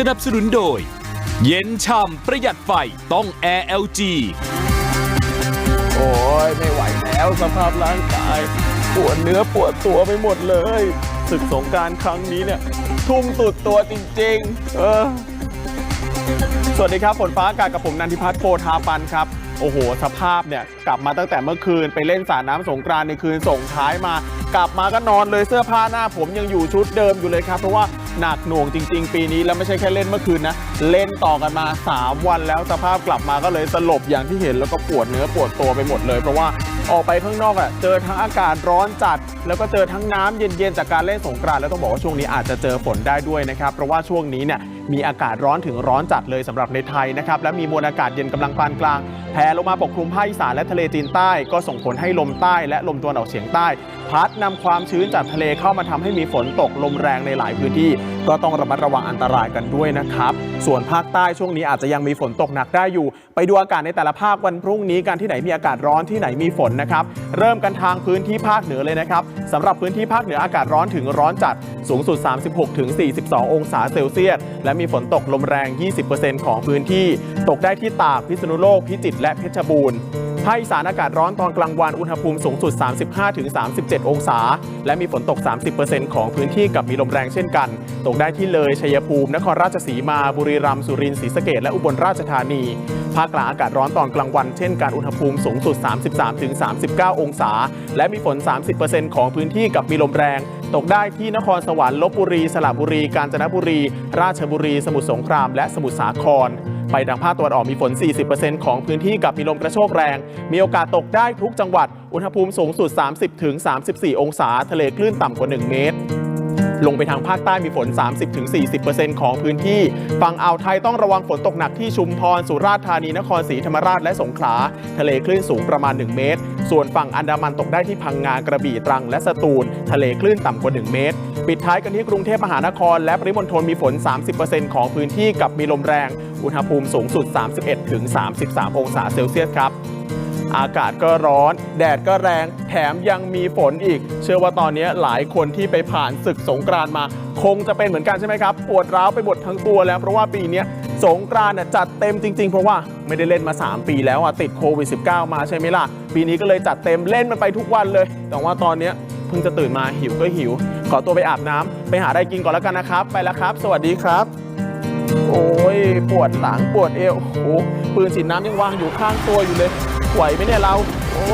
สนับสนุนโดย เย็นช่ำประหยัดไฟต้อง Air LG โอ้ยไม่ไหวแล้วสภาพร่างกาย ปวดเนื้อปวดตัวไปหมดเลยศึกสงกรารครั้งนี้เนี่ย ทุ่มสุดตัวจริง ๆ เออ สวัสดีครับฝนฟ้าอากาศกับผมนันทิพัฒน์โพธาปันครับ โอ้โห สภาพเนี่ย กลับมาตั้งแต่เมื่อคืนไปเล่นสาดน้ำสงกรานในคืนส่งท้ายมา กลับมาก็นอนเลยเสื้อผ้าหน้าผมยังอยู่ชุดเดิมอยู่เลยครับ เพราะว่า หนักหน่วงจริง ๆ ปีนี้แล้วไม่ใช่แค่เล่นเมื่อคืนนะ เล่นต่อกันมา 3 วันแล้วสภาพกลับมาก็เลยสลบอย่างที่เห็นแล้วก็ปวดเนื้อปวดตัวไปหมดเลยเพราะว่า ออกไปข้างนอกอะเจอทั้งอากาศร้อนจัด แล้วก็เจอทั้งน้ำเย็นๆจากการเล่นสงกรานต์แล้วต้องบอกว่าช่วงนี้อาจจะเจอฝนได้ด้วยนะครับ เพราะว่าช่วงนี้เนี่ยมีอากาศร้อนถึงร้อนจัดเลยสำหรับในไทยนะครับและมีมวลอากาศเย็นกำลังปานกลางแผ่ลงมาปกคลุมภาคอีสานและทะเลจีนใต้ ก็ส่งผลให้ลมใต้และลมตะวันออกเฉียงใต้ พัดนำความชื้นจากทะเลเข้ามาทำให้มีฝนตกลมแรงในหลายพื้นที่ ก็ต้องระมัดระวังอันตรายกันด้วยนะครับ ส่วนภาคใต้ช่วงนี้อาจจะยังมีฝนตกหนักได้อยู่ ไปดูอากาศในแต่ละภาควันพรุ่งนี้กันที่ไหนมีอากาศร้อนที่ไหนมีฝนนะครับ เริ่มกันทางพื้นที่ภาคเหนือเลยนะครับสำหรับพื้นที่ภาคเหนืออากาศร้อนถึงร้อนจัดสูงสุด 36-42 องศาเซลเซียส และมีฝนตกลมแรง 20%ของพื้นที่ ตกได้ที่ตาก พิษณุโลก พิจิตร และเพชรบูรณ์ ภาคอีสานอากาศร้อนตอนกลางวันอุณหภูมิสูงสุด 35-37 องศา และมีฝนตก 30%ของพื้นที่กับมีลมแรงเช่นกัน ตกได้ที่เลยชัยภูมิ นครราชสีมา บุรีรัมย์ สุรินทร์ ศรีสะเกษและอุบลราชธานี ภาคกลางอากาศร้อนตอนกลางวันเช่นกัน อุณหภูมิสูงสุด 33-39 องศา และมีฝน 30%ของพื้นที่กับมีลมแรง ตกได้ที่นครสวรรค์ ลบบุรี สระบุรี กาญจนบุรี ราชบุรี สมุทรสงคราม และสมุทรสาคร ไปทางภาคตะวันออกมีฝน 40%ของพื้นที่กับมีลมกระโชกแรง มีโอกาสตกได้ทุกจังหวัด อุณหภูมิสูงสุด 30-34 องศา ทะเลคลื่นต่ำกว่า 1 เมตรลงไปทางภาคใต้มีฝน 30-40%ของพื้นที่ ฝั่งอ่าวไทยต้องระวังฝนตกหนักที่ชุมพร สุราษฎร์ธานี นครศรีธรรมราช และสงขลา ทะเลคลื่นสูงประมาณ 1 เมตร ส่วนฝั่งอันดามันตกได้ที่พังงา กระบี่ ตรัง และสตูล ทะเลคลื่นต่ำกว่า 1 เมตร ปิดท้ายกันที่กรุงเทพมหานคร และปริมณฑลมีฝน 30%ของพื้นที่กับมีลมแรง อุณหภูมิสูงสุด 31-33 องศาเซลเซียสครับ อากาศก็ร้อน แดดก็แรง แถมยังมีฝนอีก เชื่อว่าตอนนี้หลายคนที่ไปผ่านศึกสงกรานมา คงจะเป็นเหมือนกันใช่ไหมครับ ปวดร้าวไปหมดทั้งตัวแล้วเพราะว่าปีนี้สงกรานต์จัดเต็มจริง ๆ เพราะว่าไม่ได้เล่นมา 3 ปีแล้วติดโควิด -19 มาใช่ไหมล่ะ ปีนี้ก็เลยจัดเต็มเล่นมันไปทุกวันเลย แต่ว่าตอนนี้ เพิ่งจะตื่นมาหิวก็หิว ขอตัวไปอาบน้ำไปหาอะไรกินก่อนแล้วกันนะครับ ไปแล้วครับ สวัสดีครับ โอ้ยปวดหลังปวดเอวโอ้ปืนฉีดน้ำยังวางอยู่ข้างตัวอยู่เลยไหวไหมเนี่ยเราโอ้